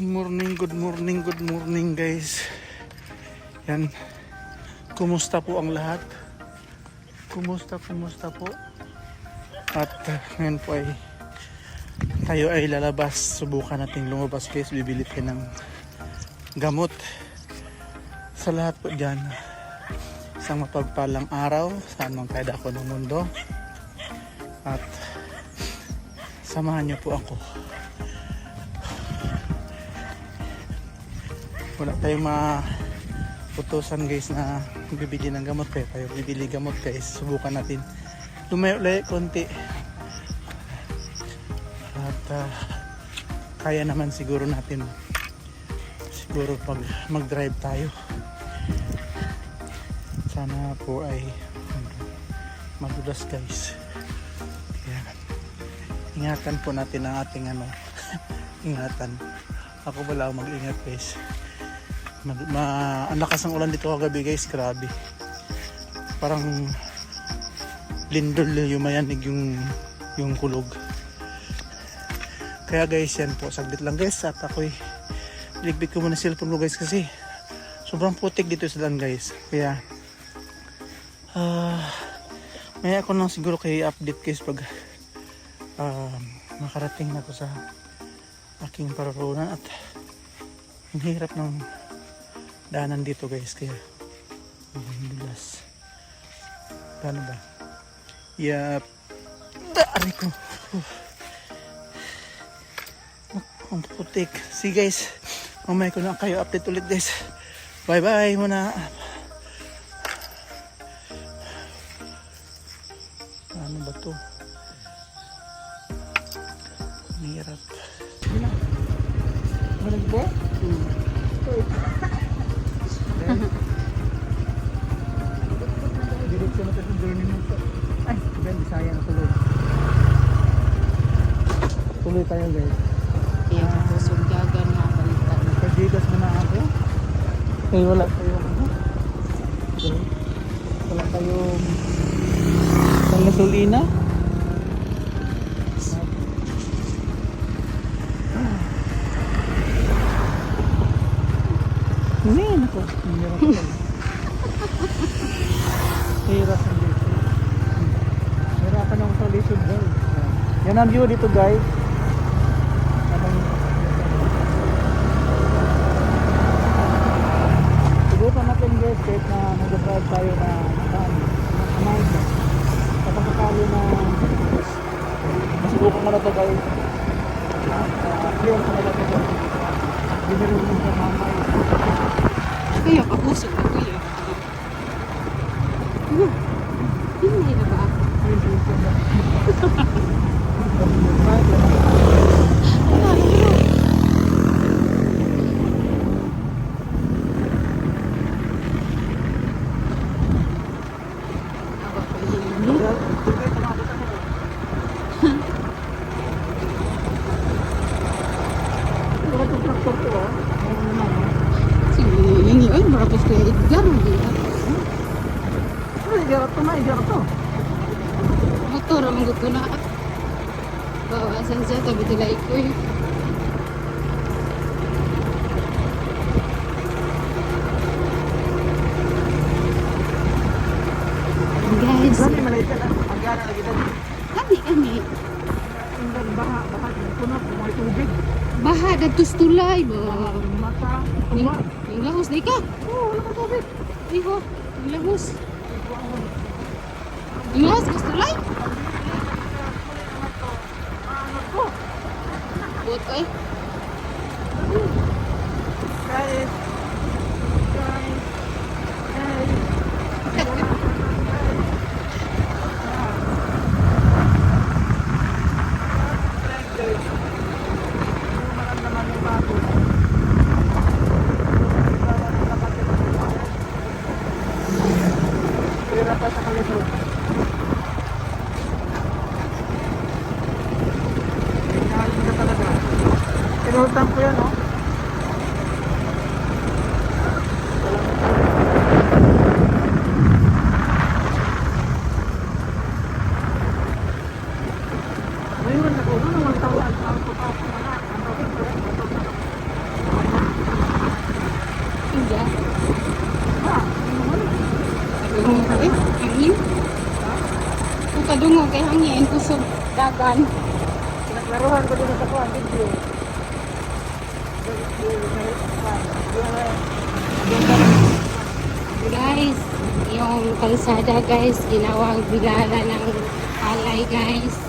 Good morning, good morning, good morning guys. Yan. Kumusta po ang lahat? Kumusta, kumusta po? At uh, ngayon po ay tayo ay lalabas. Subukan nating lumabas guys. Bibili tayo ng gamot. Sa lahat po dyan. Isang mapagpalang araw sa anong kaya ako ng mundo. At samahan niyo po ako. Wala tayong maputusan guys na bibili ng gamot kaya tayo bibili gamot guys subukan natin. Lumayo-layo konti. At ah, kaya naman siguro natin siguro pag mag drive tayo. Sana po ay madulas guys. Yan. ingatan po natin ang ating ano ingatan. Ako wala akong mag-ingat guys Ma, ma ang lakas ng ulan dito kagabi guys, grabe. Parang lindol yung yung yung kulog. Kaya guys, yan po, saglit lang guys at ako'y ligbit ko muna cellphone ko guys kasi sobrang putik dito sa daan guys. Kaya ah may ako lang siguro kay update guys pag ah, makarating na ako sa aking paroroonan at ang hirap ng daanan dito guys kaya ang dulas paano ba? Yap daari ko. Uh. ang putik. See guys mamaya ko na kayo update ulit guys. Bye bye muna Tuloy tayo guys. Kaya ako sugyagan nga balitan. Nagpagigas mo na ako. Eh, wala tayong ano. Okay. Wala tayong pang gasolina. Hindi, nako. Hirap ko. Hirap ang dito. Hirapan ako sa lisod guys. Yan ang view dito guys. Habang Subukan natin guys kahit na nag-drive tayo na saan, amount. Kapag sakali na masubukan mo na ito guys. Uh, clear sa nila ito. Binirong mo sa mamay. Kaya kapusok ko kuya. Uh, Hindi na ba? Aba, hindi. Sige, hindi. Ay, marapos kaya Edgar. Hindi na. Motor ang gusto na. Bawasan siya, sabi tila ko eh. Guys, kami kami. Baha datus tulay ba? Ning ning lahos di ka. Iho, ning lahos. Ning lahos kas tulay. Buot ko eh. Pinultan ko yan, oh. Ngayon, ako, ano naman tawag? Ang dungo kay hangin kusog dagan. Naklaruhan ko dito sa kuha, video. Guys, yung kalsada guys, ginawang bilala ng alay guys.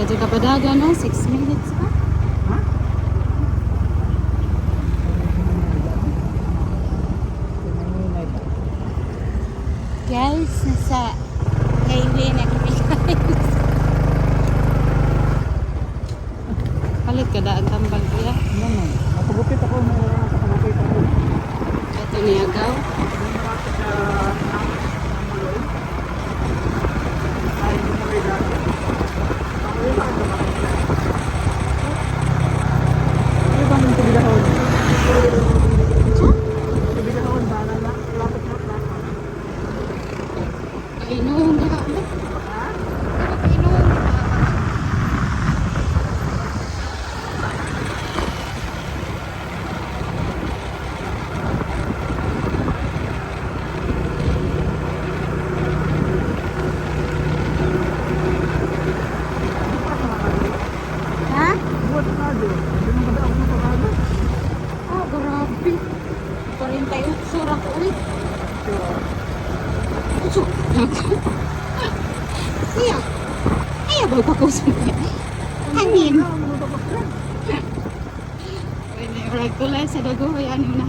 Suga di kapadagan na, 6 minutes pa. Guys, nasa highway na kami guys. Palit ka daan tambal kuya. Ano? Napagupit ako ulit. So, Kuya, kaya ba pakusok niya? Kanin. Pwede, ragtulay sa dagoy, ano na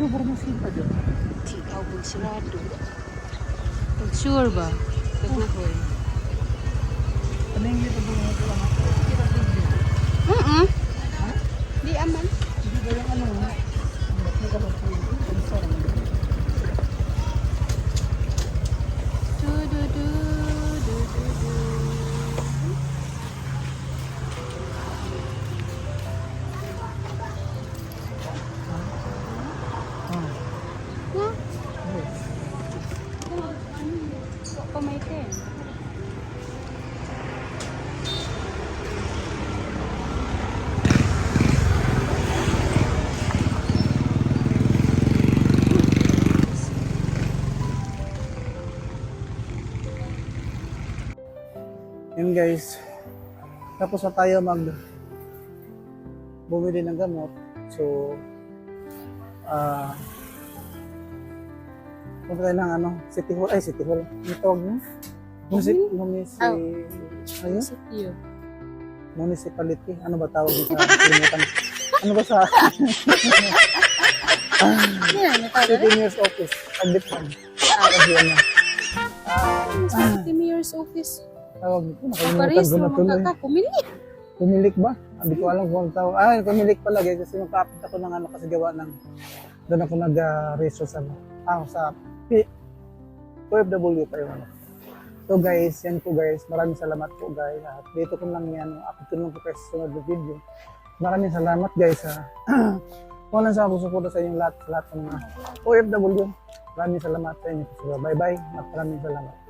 Sarado pharmacy pa dyan. Di ako magsirado. Pag sure ba? Kabuhoy. Ano yung dito ko may 10. Yun guys, tapos na tayo mag bumili ng gamot. So, uh, punta tayo ng ano, City Hall. Ay, City Hall. Ano tawag mo? Municip, munici, Oh. ayun? Sityo. Municipality. Ano ba tawag sa kalimutan? Ano ba sa Yan, natawag City Mayor's Office? Agdip lang. Ah, kasi ano. Sa City Mayor's Office. Tawag mo. Nakalimutan ko na tuloy. makakakumili. Pumilik ba? Hindi ko alam kung tawag. Ah, pumilik pala guys. Kasi magkapit ako ng ano kasi gawa ng doon ako nag-research sa ah, sa OFW pa ano. So guys, yan po guys. Maraming salamat po guys. At dito ko lang yan. Upload ko lang po kayo sa video. Maraming salamat guys ha. Kung lang sa susuporta sa inyong lahat, lahat ng mga OFW. Maraming salamat sa inyo. Bye bye. At maraming salamat.